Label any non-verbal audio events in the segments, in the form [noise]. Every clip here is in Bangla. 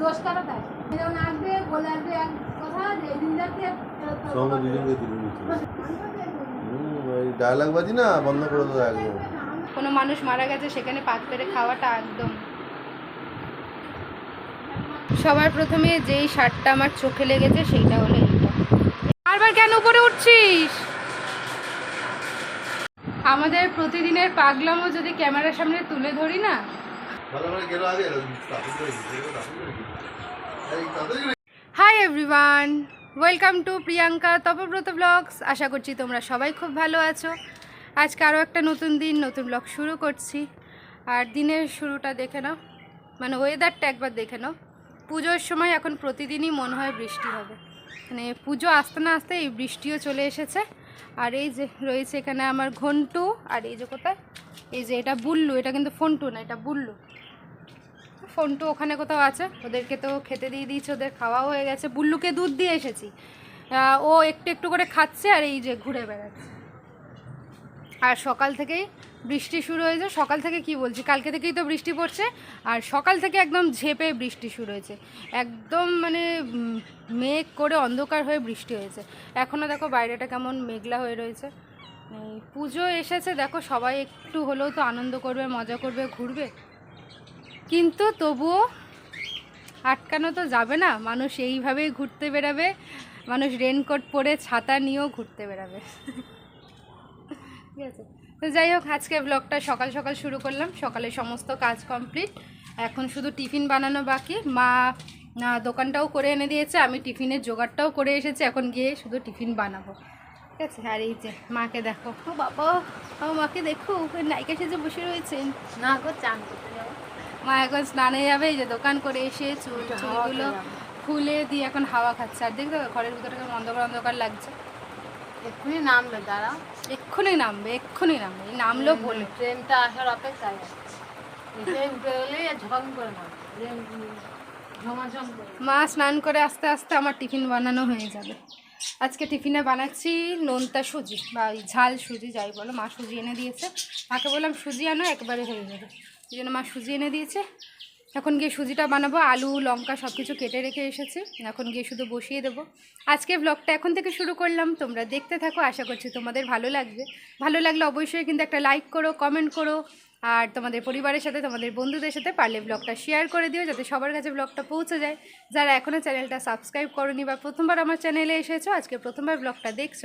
দোষ কারও তাই যেমন আসবে বলে আসবে এক কথা যে এই দিন যাচ্ছে সঙ্গে দুজনকে তুলে নিচ্ছে। ডায়লগ বাজি না? বন্ধ করে দেবো একদম কোনো মানুষ মারা গেছে সেখানে পাত পেরে খাওয়াটা একদম। সবার প্রথমে যেই শার্টটা আমার চোখে লেগেছে সেইটা হলো এইটা। বারবার কেন উপরে উঠছিস? আমাদের প্রতিদিনের পাগলামও যদি ক্যামেরার সামনে তুলে ধরি না hi everyone welcome to Priyanka Tapabrata blogs আশা করছি তোমরা সবাই খুব ভালো আছো আজকে আরও একটা নতুন দিন নতুন ব্লগ শুরু করছি আর দিনের শুরুটা দেখে নাও মানে ওয়েদারটা একবার দেখে নাও পুজোর সময় এখন প্রতিদিনই মনে হয় বৃষ্টি হবে মানে পুজো আসতে না আসতে এই বৃষ্টিও চলে এসেছে আর এই যে রয়েছে এখানে আমার ঘন্টু আর এই যে কোথায় এই যে এটা বুল্লু এটা কিন্তু ফোনটু না এটা বুল্লু ফোনটু ওখানে কোথাও আছে, ওদেরকে তো খেতে দিয়ে দিয়েছে, ওদের খাওয়াও হয়ে গেছে। বুল্লুকে দুধ দিয়ে এসেছি। ও একটু একটু করে খাচ্ছে আর এই যে ঘুরে বেড়াচ্ছে। আর সকাল থেকেই বৃষ্টি শুরু হয়েছে। সকাল থেকে কি বলছি, কালকে থেকেই তো বৃষ্টি পড়ছে, আর সকাল থেকে একদম ঝেপে বৃষ্টি শুরু হয়েছে। একদম মানে মেঘ করে অন্ধকার হয়ে বৃষ্টি হয়েছে। এখনও দেখো বাইরেটা কেমন মেঘলা হয়ে রয়েছে। পুজো এসেছে, দেখো সবাই একটু হলেও তো আনন্দ করবে, মজা করবে, ঘুরবে। কিন্তু তবুও আটকানো তো যাবে না। মানুষ এইভাবেই ঘুরতে বেরাবে মানুষ রেনকোট পরে ছাতা নিয়েও ঘুরতে বেরাবে ঠিক আছে। তো যাই হোক, আজকে ব্লগটা সকাল সকাল শুরু করলাম। সকালে সমস্ত কাজ কমপ্লিট এখন শুধু টিফিন বানানো বাকি। মা দোকানটাও করে এনে দিয়েছে। আমি টিফিনের জোগাড়টাও করে এসেছি। এখন গিয়ে শুধু টিফিন বানাবো। ঠিক আছে? আর এই যে মাকে দেখো। ও বাবা! আমার মাকে দেখো। নায়িকা সেজে বসে রয়েছেন। না গো, চান করতে যাব। মা এখন স্নানে যাবে এই যে দোকান করে এসে চুল চুলগুলো। খুলে দিয়ে এখন হাওয়া খাচ্ছে। আর দেখবে ঘরের ভিতরে অন্ধকার অন্ধকার লাগছে। এক্ষুনি নামবে দাঁড়াও। এক্ষুনি নামবে এক্ষুনি নামবে এই নামলো বলে। ট্রেনটা আসার অপেক্ষায় ট্রেন করে। মা স্নান করে আস্তে আস্তে আমার টিফিন বানানো হয়ে যাবে। আজকে টিফিনে বানাচ্ছি নোনতা সুজি বা ওই ঝাল সুজি যাই বলো মা সুজি এনে দিয়েছে। মাকে বললাম সুজি আনো একবারে হয়ে যাবে। এই জন্য মা সুজি এনে দিয়েছে। এখন গিয়ে সুজিটা বানাবো, আলু, লঙ্কা সব কিছু কেটে রেখে এসেছে। এখন গিয়ে শুধু বসিয়ে দেবো। আজকে ব্লগটা এখন থেকে শুরু করলাম। তোমরা দেখতে থাকো, আশা করছি তোমাদের ভালো লাগবে। ভালো লাগলে অবশ্যই কিন্তু একটা লাইক করো কমেন্ট করো। আর তোমাদের পরিবারের সাথে, তোমাদের বন্ধুদের সাথে পারলে ব্লগটা শেয়ার করে দিও যাতে সবার কাছে ব্লগটা পৌঁছে যায়। যারা এখনও চ্যানেলটা সাবস্ক্রাইব করনি বা প্রথমবার আমার চ্যানেলে এসেছ, আজকে প্রথমবার ব্লগটা দেখছ,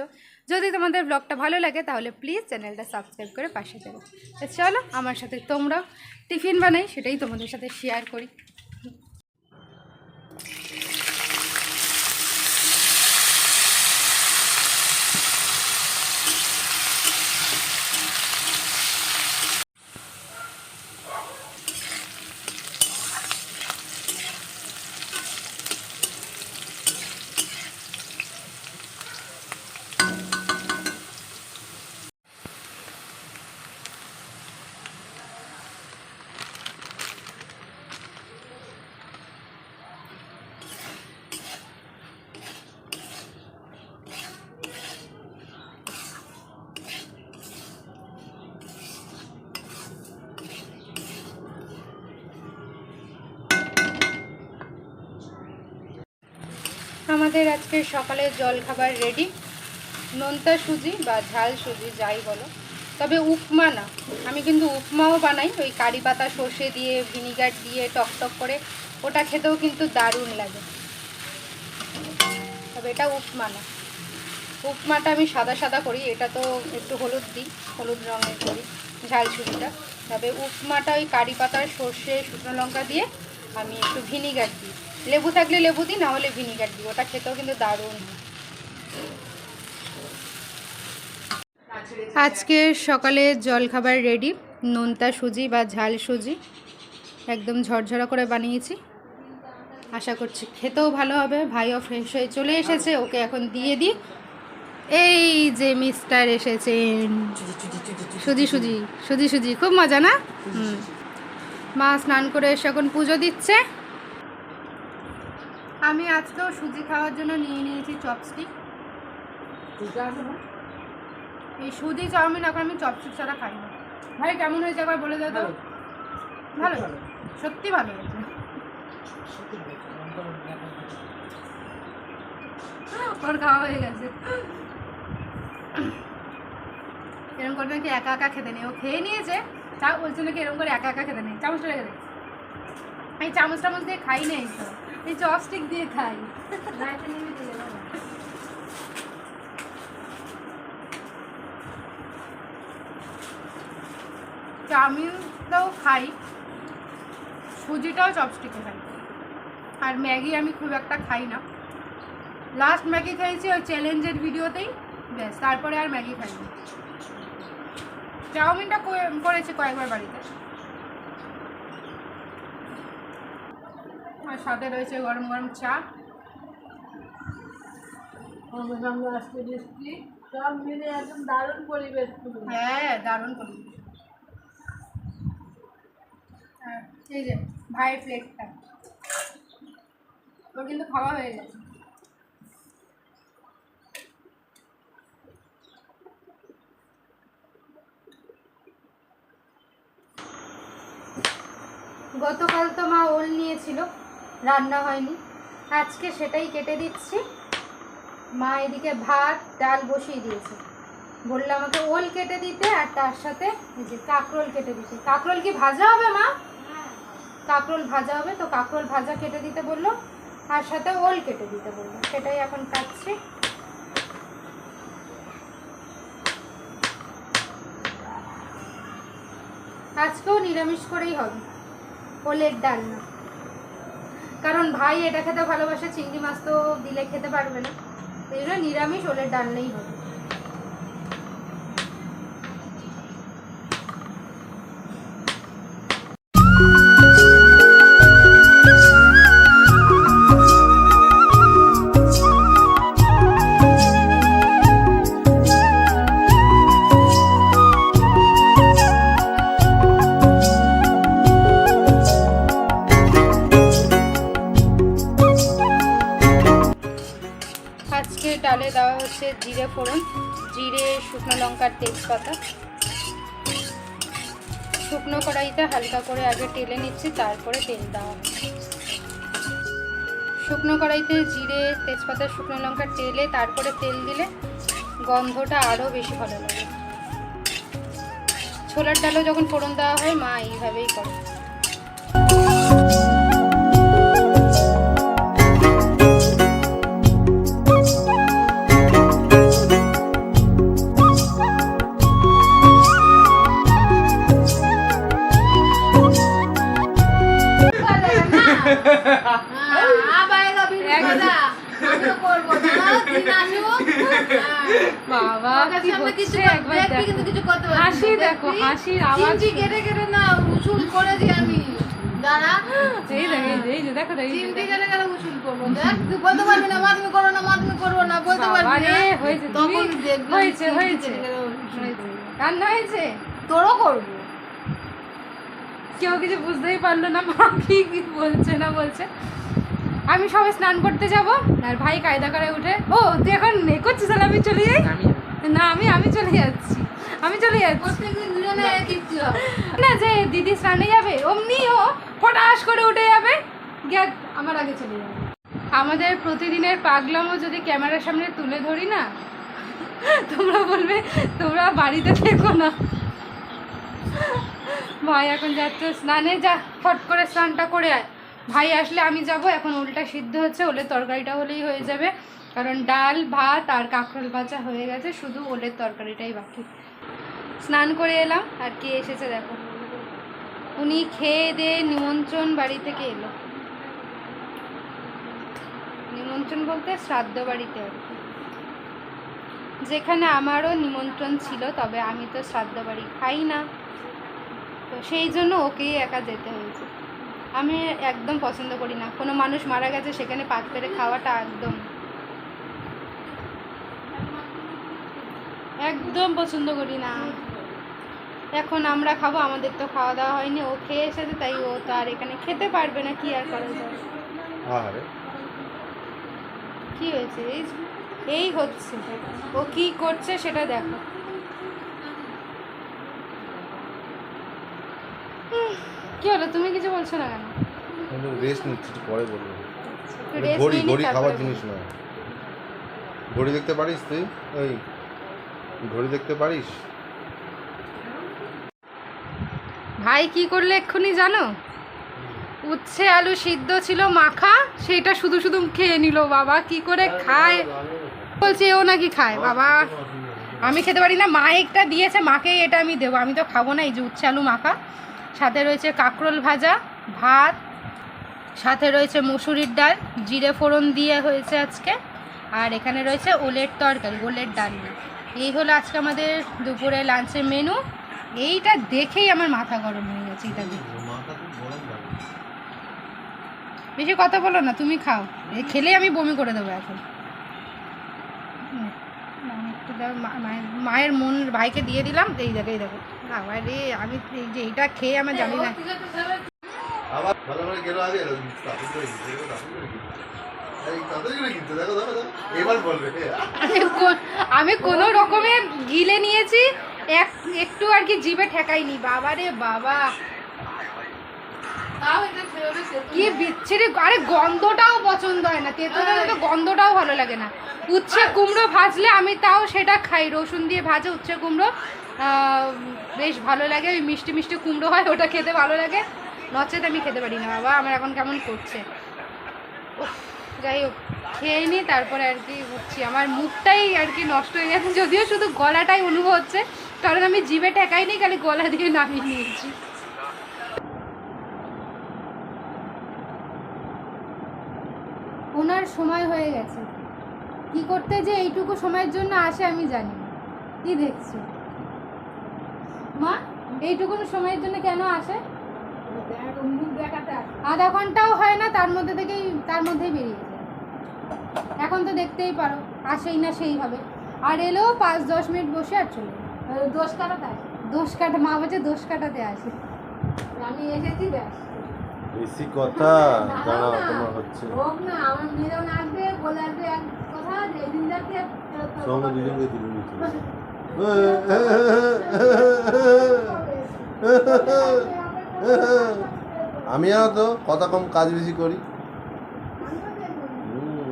যদি তোমাদের ব্লগটা ভালো লাগে তাহলে প্লিজ চ্যানেলটা সাবস্ক্রাইব করে পাশে দেবো চলো, আমার সাথে তোমরাও টিফিন বানাই, সেটাই তোমাদের সাথে শেয়ার করি আমাদের আজকে সকালের জলখাবার রেডি নোনতা সুজি বা ঝাল সুজি, যাই বলো। তবে উপমা না। আমি কিন্তু উপমাও বানাই, ওই কারি পাতা সর্ষে দিয়ে ভিনিগার দিয়ে টক টক করে। ওটা খেতেও কিন্তু দারুণ লাগে। তবে এটা উপমা না। উপমাটা আমি সাদা সাদা করি, এটা তো একটু হলুদ দিই, হলুদ রঙের করি, ঝাল সুজিটা। তবে উপমাটা ওই কারি পাতার সর্ষে, শুকনো লঙ্কা দিয়ে আমি একটু ভিনিগার দিই। লেবু থাকলে লেবু দিই, না হলে ভিনিগার দিই। ওটা খেতেও কিন্তু দারুণ। আজকে সকালে জলখাবার রেডি নোনতা সুজি বা ঝাল সুজি, একদম ঝরঝরা করে বানিয়েছি। আশা করছি খেতেও ভালো হবে, ভাইও ফ্রেশ হয়ে চলে এসেছে, ওকে এখন দিয়ে দিই। এই যে মিস্টার এসেছেন। সুজি সুজি সুজি সুজি, খুব মজা না? মা স্নান করে এসে এখন পুজো দিচ্ছে। আমি আজকেও সুজি খাওয়ার জন্য নিয়ে নিয়েছি চপস্টিক। এই সুজি চাউমিন এখন আমি চপস্টিক ছাড়া খাই না। ভাই কেমন হয়েছে একবার বলে দাও তো? ভালো। সত্যি ভালো? হয়েছে ওর খাওয়া হয়ে গেছে। এরকম করে নাকি একা একা খেতে নেই। ও খেয়ে নিয়েছে। তা বলছে নাকি এরকম করে একা একা খেতে নেই। চামচটা রেখে দে। এই চামচ টামচ দিয়ে খাই নেই তো। এই চপস্টিক দিয়ে খাই। চাউমিনটাও খাই, সুজিটাও চপস্টিকে খাই। আর ম্যাগি আমি খুব একটা খাই না। লাস্ট ম্যাগি খেয়েছি ওই চ্যালেঞ্জের ভিডিওতেই। ব্যাস, তারপরে আর ম্যাগি খাইনি। চাউমিনটা করে- করেছি কয়েকবার বাড়িতে। আর সাথে রয়েছে গরম গরম চা। আমাদের বৃষ্টি সব মিলে একদম দারুণ পরিবেশ হ্যাঁ দারুণ করি এই যে ভাইয়ের প্লেটটা ওর কিন্তু খাওয়া হয়ে গেছে। গতকাল তো মা ওল নিয়েছিল। রান্না হয়নি। আজকে সেটাই কেটে দিচ্ছি। মা এদিকে ভাত ডাল বসিয়ে দিয়েছে। বলল আমাকে ওল কেটে দিতে আর তার সাথে এই যে কাঁকরোল কেটে দিতে। কাঁকরোল কি ভাজা হবে মা? কাঁকরোল ভাজা হবে তো কাঁকরোল ভাজা কেটে দিতে বলল। আর সাথে ওল কেটে দিতে বলল। সেটাই এখন কাটছি। আজকেও নিরামিষ করেই হবে। ওলের ডাল না কারণ ভাই এটা খেতে ভালোবাসে, চিংড়ি মাছ তো দিলে খেতে পারবে না। এই জন্য নিরামিষ, ওলের ডালনাই হবে। হালকা করে আগে টেলে নিচ্ছি, তারপরে তেল হচ্ছে। শুকনো কড়াইতে জিরে, তেজপাতা, শুকনো লঙ্কা টেলে তারপরে তেল দিলে গন্ধটা আরও বেশি ভালো লাগে ছোলার ডালও যখন ফোড়ন দেওয়া হয়, মা এইভাবেই করে বাবা ওদের কি সামনে কিছু হচ্ছে কর- একবার দেখবি দেখো। কিন্তু কিছু করতে হাসি দেখো, হাসির আওয়াজ কেটে কেটে না উসুল করেছি আমি দাঁড়া এই দেখো, এই যে, দেখো দেখো, এই চিমটি দেখো। কেটে কেটে উসুল করব দেখ তুই বলতে পারবি না মা তুমি করো না মা তুমি করব না বলতে পারবি না হয়েছে, তখন দেখবি হয়েছে, হয়েছে। কেটে কেটে উসুল হয়েছে। করব। রান্না হয়েছে তোরও করব কেউ কিছু বুঝতেই পারল না মা কি কি বলছে না বলছে আমি সবাই স্নান করতে যাব আর ভাই কায়দা করে উঠে ও তুই এখন এ করছিস তাহলে আমি চলে যাই? না আমি আমি চলে যাচ্ছি। আমি চলে যাচ্ছি। না। যে দিদি স্নানে যাবে অমনি ও ফটাস করে উঠে যাবে। গিয়ে আমার আগে চলে যাবে। আমাদের প্রতিদিনের পাগলামও যদি ক্যামেরার সামনে তুলে ধরি না তোমরা বলবে তোমরা বাড়িতে থেকো না। ভাই এখন যাচ্ছে স্নানে যা ফট করে স্নানটা করে আয়। ভাই আসলে আমি যাব, এখন ওলটা সিদ্ধ হচ্ছে, ওলের তরকারিটা হলেই হয়ে যাবে। কারণ ডাল, ভাত আর কাঁকরোল ভাজা হয়ে গেছে, শুধু ওলের তরকারিটাই বাকি। স্নান করে এলাম, আর কে এসেছে দেখো। উনি খেয়ে দিয়ে নিমন্ত্রণ বাড়ি থেকে এলো? নিমন্ত্রণ বলতে শ্রাদ্ধ বাড়িতে যেখানে আমারও নিমন্ত্রণ ছিল, তবে আমি তো শ্রাদ্ধ বাড়ি খাই না। তো সেই জন্য ওকেই একা যেতে হয়েছে। আমি একদম পছন্দ করি না। কোনো মানুষ মারা গেছে সেখানে পাক পেরে খাওয়াটা একদম। একদম পছন্দ করি না। এখন আমরা খাব আমাদের তো খাওয়া দাওয়া হয়নি ও খেয়ে এসেছে তাই ও তো আর এখানে খেতে পারবে না কি আর করা আরে কি হয়েছে? এই হচ্ছে। ও কি করছে সেটা দেখো। কি হলো? তুমি কিছু বলছো না কেন? রেস্ট নিচ্ছি একটু পরে বলব। ঘড়ি ঘড়ি খাবার জিনিস নয়। ঘড়ি দেখতে পারিস তুই? ওই ঘড়ি দেখতে পারিস? ভাই কি করলে এক্ষুনি জানো? উচ্ছে আলু সিদ্ধ ছিল মাখা সেটা শুধু শুধু খেয়ে নিল বাবা। কি করে খায়? বলছে ও নাকি খায়? বাবা আমি খেতে পারি না। মা একটা দিয়েছে মাকে এটা আমি দেবো। আমি তো খাব না এই যে উচ্ছে আলু মাখা। সাথে রয়েছে কাঁকরোল ভাজা ভাত সাথে রয়েছে মসুরির ডাল জিরে ফোড়ন দিয়ে হয়েছে আজকে। আর এখানে রয়েছে ওলের তরকারি ওলের ডালনা এই হলো আজকে আমাদের দুপুরে লাঞ্চের মেনু। এইটা দেখেই আমার মাথা গরম হয়ে গেছে এটা দেখে। বেশি কথা বলো না তুমি খাও। এই খেলেই আমি বমি করে দেবো এখন। হুম, আমি একটু দাও, মা- মায়ের মায়ের মন ভাইকে দিয়ে দিলাম এই দেখো এই দেখো। আবার রে আমি যে এইটা খেয়ে আমার জানি না। আবার ভালো করে গেলো আগে তাড়াতাড়ি করে গিয়ে তাড়াতাড়ি করে গিয়ে এই তাড়াতাড়ি করে গিয়ে দেখো দেখো দেখো এবার বলবে। আমি কোনো রকমে গিলে নিয়েছি এক একটু আর কি জিভে ঠেকাইনি। বাবা। রে বাবা এটা কি বিচ্ছিরি আরে গন্ধটাও পছন্দ হয় না তেঁতুলের তো গন্ধটাও ভালো লাগে না। উচ্ছে কুমড়ো ভাজলে আমি তাও সেটা খাই রসুন দিয়ে ভাজে উচ্ছে কুমড়ো বেশ ভালো লাগে, ওই মিষ্টি মিষ্টি কুমড়ো হয়, ওটা খেতে ভালো লাগে। নচেত আমি খেতে পারি না, বাবা, আমার এখন কেমন করছে। যাই হোক, খেয়ে নিই তারপরে আর কি উঠছি। আমার মুখটাই আর কি নষ্ট হয়ে গেছে, যদিও শুধু গলাটাই অনুভব হচ্ছে কারণ আমি জিভে ঠেকাইনি খালি গলা দিয়ে নামিয়ে নিয়েছি। ওনার সময় হয়ে গেছে। কি করতে যে এইটুকু সময়ের জন্য আসে আমি জানি কি দেখছ? মা এইটুকু সময়ের জন্য কেন আসে? মুখ দেখাতে আধা ঘন্টাও হয় না তার মধ্যে থেকেই তার মধ্যেই বেরিয়ে যায়। এখন তো দেখতেই পারো আসেই না সেইভাবে আর এলেও পাঁচ দশ মিনিট বসে আর চলে দোষ কাটাতে আসে। দোষ কাটা মা বলছে দোষ কাটাতে আসে। আমি এসেছি ব্যাস। বেশি কথা দাঁড়াও তোমার হচ্ছে। হোক না আমার আসবে বলে আসবে এক কথা যে দুজনকে তুলে নিচ্ছে আমি আর তো কথা কম কাজ বেশি করি।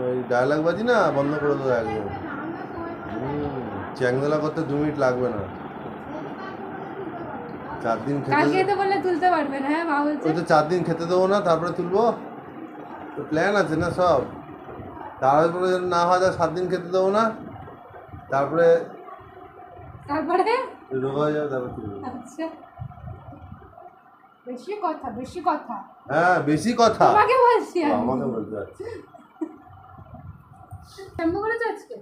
ওই ডায়লগ বাজি না বন্ধ করে দেবো একদম। চ্যাংদোলা করতে দু মিনিট লাগবে না। চার দিন খেতে তো বললে তুলতে পারবে না হ্যাঁ মা বলছে। ওই তো চার দিন খেতে দেবো না তারপরে তুলবো। তো প্ল্যান আছে না সব। তারপরে না হয় সাত দিন খেতে দেবো না। তারপরে তারপরে? রোগ যাবে তারপরে আচ্ছা। বেশি কথা বেশি কথা। হ্যাঁ বেশি কথা। তোমাকে বলছি আমি। আমাকে বলতে যাচ্ছে। শ্যাম্পু করেছ আজকে?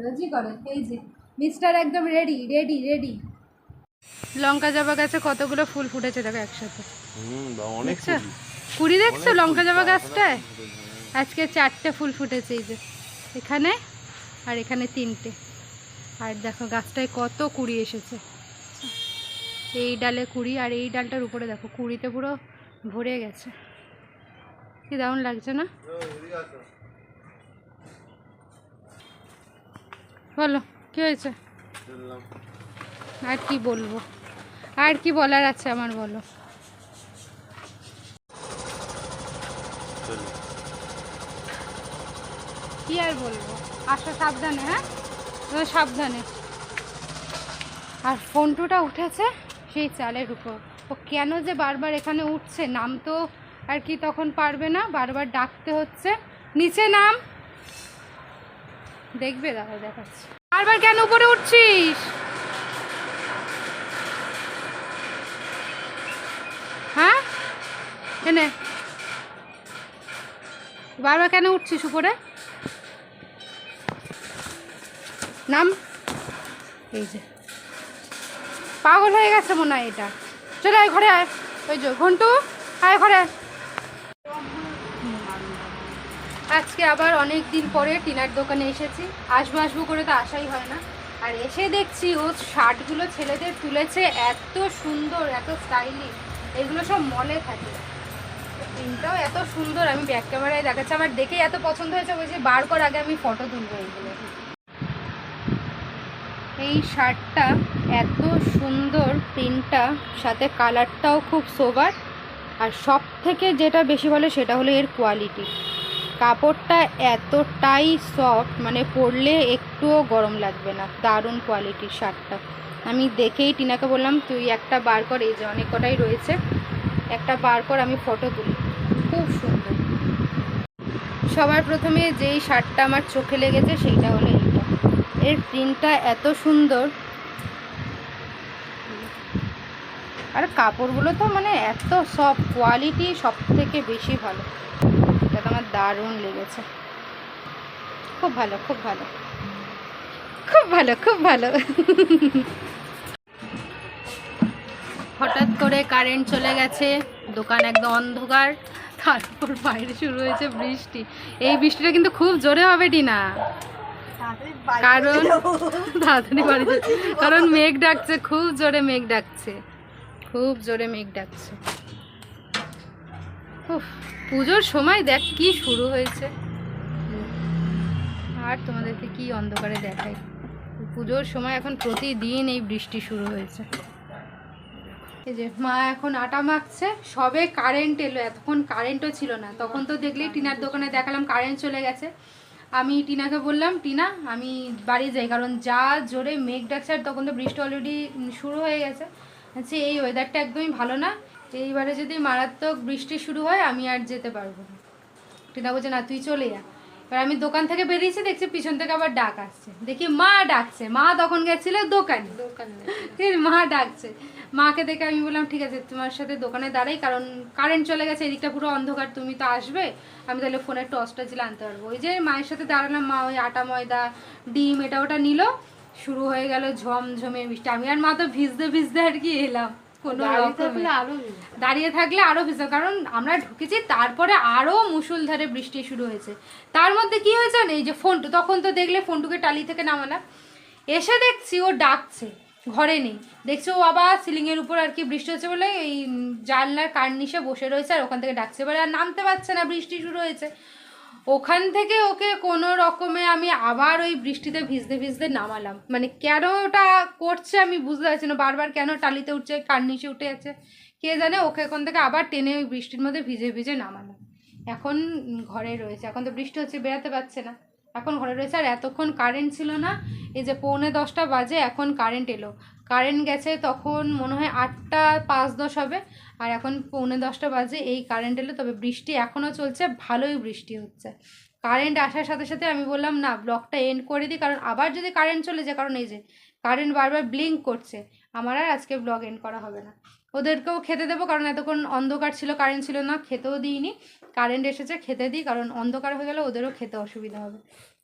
রোজই করে। এই যে মিস্টার একদম রেডি রেডি রেডি লঙ্কা জবা গাছে কতগুলো ফুল ফুটেছে দেখো একসাথে। হুম অনেক দেখছ? কুড়ি দেখছ লঙ্কা জবা গাছটায়? আজকে চারটে ফুল ফুটেছে এই যে। এখানে আর এখানে তিনটে। আর দেখো গাছটায় কত কুড়ি এসেছে। এই ডালে কুড়ি আর এই ডালটার উপরে দেখো, কুড়িতে পুরো ভরে গেছে। কি দারুণ লাগছে না? বলো, কি হয়েছে? আর কি বলব? আর কি বলার আছে আমার বলো। কি আর বলব? আসো সাবধানে হ্যাঁ? সাবধানে। আর ফোনটুটা উঠেছে সেই চালের উপর। ও কেন যে বারবার এখানে উঠছে, নাম তো আর কি তখন পারবে না, বারবার ডাকতে হচ্ছে। নিচে নাম। দেখবে দাদা, দেখাচ্ছি। বারবার কেন উপরে উঠছিস? হ্যাঁ? এনে। বারবার কেন উঠছিস উপরে? নাম? এই যে। পাগল হয়ে গেছে মনে হয় এটা। চলে আয় ঘরে আয়। ওই যে ঘন্টু, আয় ঘরে। আজকে আবার অনেক দিন পরে টিনার দোকানে এসেছি। আসব আসব করে তো আসাই হয় না। আর এসে দেখছি ও শার্টগুলো ছেলেদের তুলেছে এত সুন্দর, এত স্টাইলিশ এগুলো সব মলে থাকে। প্রিন্টটাও এত সুন্দর, আমি ব্যাক ক্যামেরায় দেখাচ্ছি। আমার দেখে এত পছন্দ হয়েছে, বলছি বার কর, আগে আমি ফটো তুলবো এইগুলো এই শার্টটা এত সুন্দর প্রিন্টটা, সাথে কালারটাও খুব সোবার। আর সব থেকে যেটা বেশি ভালো সেটা হলো এর কোয়ালিটি। কাপড়টা এতটাই সফট মানে পরলে একটুও গরম লাগবে না। দারুণ কোয়ালিটির শার্টটা। আমি দেখেই টিনাকে বললাম, তুই একটা বার কর, এই যে অনেক কটাই রয়েছে, একটা বার কর, আমি ফটো তুলি। খুব সুন্দর। সবার প্রথমে যেই শার্টটা আমার চোখে লেগেছে, সেইটা হলো এর প্রিন্টটা এত সুন্দর। আর কাপড়গুলো তো মানে এত সব কোয়ালিটি সব থেকে বেশি ভালো। এটা তো আমার দারুণ লেগেছে। খুব ভালো খুব ভালো। খুব ভালো খুব ভালো। হঠাৎ করে কারেন্ট চলে গেছে, দোকান একদম অন্ধকার, তারপর বাইরে শুরু হয়েছে বৃষ্টি। এই বৃষ্টিটা কিন্তু খুব জোরে হবে, টিনা। কারণ [laughs] তাড়াতাড়ি বাড়ি [laughs] কারণ মেঘ ডাকছে খুব জোরে মেঘ ডাকছে। খুব জোরে মেঘ ডাকছে। পুজোর সময় দেখ কি শুরু হয়েছে। আর তোমাদেরকে কি অন্ধকারে দেখাই। পুজোর সময় এখন প্রতিদিন এই বৃষ্টি শুরু হয়েছে। এই যে মা এখন আটা মাখছে সবে কারেন্ট এলো। এতক্ষণ কারেন্টও ছিল না। তখন তো দেখলেই টিনার দোকানে দেখালাম কারেন্ট চলে গেছে। আমি টিনাকে বললাম টিনা আমি বাড়ি যাই কারণ যা জোরে মেঘ ডাকছে আর তখন তো বৃষ্টি অলরেডি শুরু হয়ে গেছে। আচ্ছা এই ওয়েদারটা একদমই ভালো না। এইবারে যদি মারাত্মক বৃষ্টি শুরু হয় আমি আর যেতে পারব না। টিনা বলছে না তুই চলে যা। এবার আমি দোকান থেকে বেরিয়েছি দেখছি পিছন থেকে আবার ডাক আসছে। দেখি মা ডাকছে। মা তখন গেছিল দোকানে। দোকানে। মা ডাকছে। মাকে দেখে আমি বললাম ঠিক আছে তোমার সাথে দোকানে দাঁড়াই কারণ কারেন্ট চলে গেছে এদিকটা পুরো অন্ধকার তুমি তো আসবে। আমি তাহলে ফোনের টর্চটা ছিল আনতে পারব। ওই যে মায়ের সাথে দাঁড়ালাম মা ওই আটা ময়দা ডিম এটা ওটা নিল। শুরু হয়ে গেল ঝমঝমে বৃষ্টি। আমি আর মা তো ভিজতে ভিজতে আর কি এলাম। কোনো দাঁড়িয়ে থাকলে আরও ভিজতাম কারণ আমরা ঢুকেছি তারপরে আরও মুষলধারে বৃষ্টি শুরু হয়েছে। তার মধ্যে কি হয়েছে? এই যে ফোন তখন তো দেখলে ফোনটুকে টালি থেকে নামালাম। এসে দেখছি ও ডাকছে। ঘরে নেই। দেখছ ও আবার সিলিংয়ের উপর আর কি বৃষ্টি হচ্ছে বলে এই জানলার কার্নিশে বসে রয়েছে আর ওখান থেকে ডাকছে এবারে আর নামতে পারছে না, বৃষ্টি শুরু হয়েছে। ওখান থেকে ওকে কোনো রকমে আমি আবার ওই বৃষ্টিতে ভিজতে ভিজতে নামালাম। মানে কেন ওটা করছে আমি বুঝতে পারছি না, বারবার কেন টালিতে উঠছে কার্নিশে উঠে যাচ্ছে কে জানে? ওকে ওখান থেকে আবার টেনে ওই বৃষ্টির মধ্যে ভিজে ভিজে নামালাম। এখন ঘরে রয়েছে, এখন তো বৃষ্টি হচ্ছে, বেরাতে পারছে না। এখন ঘরে রয়েছে। আর এতক্ষণ কারেন্ট ছিল না, এই যে পৌনে দশটা বাজে, এখন কারেন্ট এলো। কারেন্ট গেছে তখন মনে হয় আটটা পাঁচ দশ হবে, আর এখন পৌনে দশটা বাজে, এই কারেন্ট এলো। তবে বৃষ্টি এখনও চলছে, ভালোই বৃষ্টি হচ্ছে। কারেন্ট আসার সাথে সাথে আমি বললাম, না ব্লকটা এন্ড করে দিই, কারণ আবার যদি কারেন্ট চলে যায়, কারণ এই যে কারেন্ট বারবার ব্লিঙ্ক করছে, আমার আর আজকে ব্লগ এন্ড করা হবে না। ওদেরকেও খেতে দেবো, কারণ এতক্ষণ অন্ধকার ছিল কারেন্ট ছিল না, খেতেও দিইনি। কারেন্ট এসেছে, খেতে দিই, কারণ অন্ধকার হয়ে গেলে ওদেরও খেতে অসুবিধা হবে।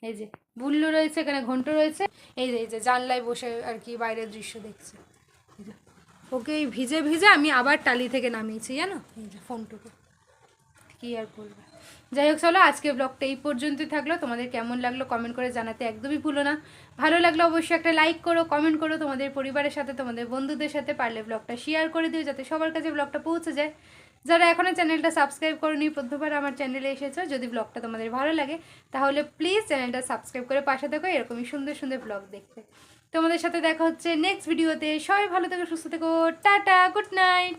এই যে, বুল্লু রয়েছে, এখানে ঘন্ট রয়েছে। এই যে এই যে, জানলায় বসে আর কি বাইরের দৃশ্য দেখছে। ওকে এই ভিজে ভিজে আমি আবার টালি থেকে নামিয়েছি, জানো? এই যে, ফোনটুকু। কী আর বলব যাই হোক, চলো আজকে ব্লগটা এই পর্যন্তই থাকল। তোমাদের কেমন লাগল কমেন্ট করে জানাতে একদমই ভুলো না। ভালো লাগল অবশ্যই একটা লাইক করো কমেন্ট করো, তোমাদের পরিবারের সাথে, তোমাদের বন্ধুদের সাথে পারলে ব্লগটা শেয়ার করে দিও যাতে সবার কাছে ব্লগটা পৌঁছে যায়। যারা এখনও চ্যানেলটা সাবস্ক্রাইব করনি, প্রথমবার আমার চ্যানেলে এসেছ, যদি ব্লগটা তোমাদের ভালো লাগে, তাহলে প্লিজ চ্যানেলটা সাবস্ক্রাইব করে পাশে থাকো, এরকমই সুন্দর সুন্দর ব্লগ দেখতে। তোমাদের সাথে দেখা হচ্ছে নেক্সট ভিডিওতে সবাই ভালো থেকো, সুস্থ থেকো। Tata good night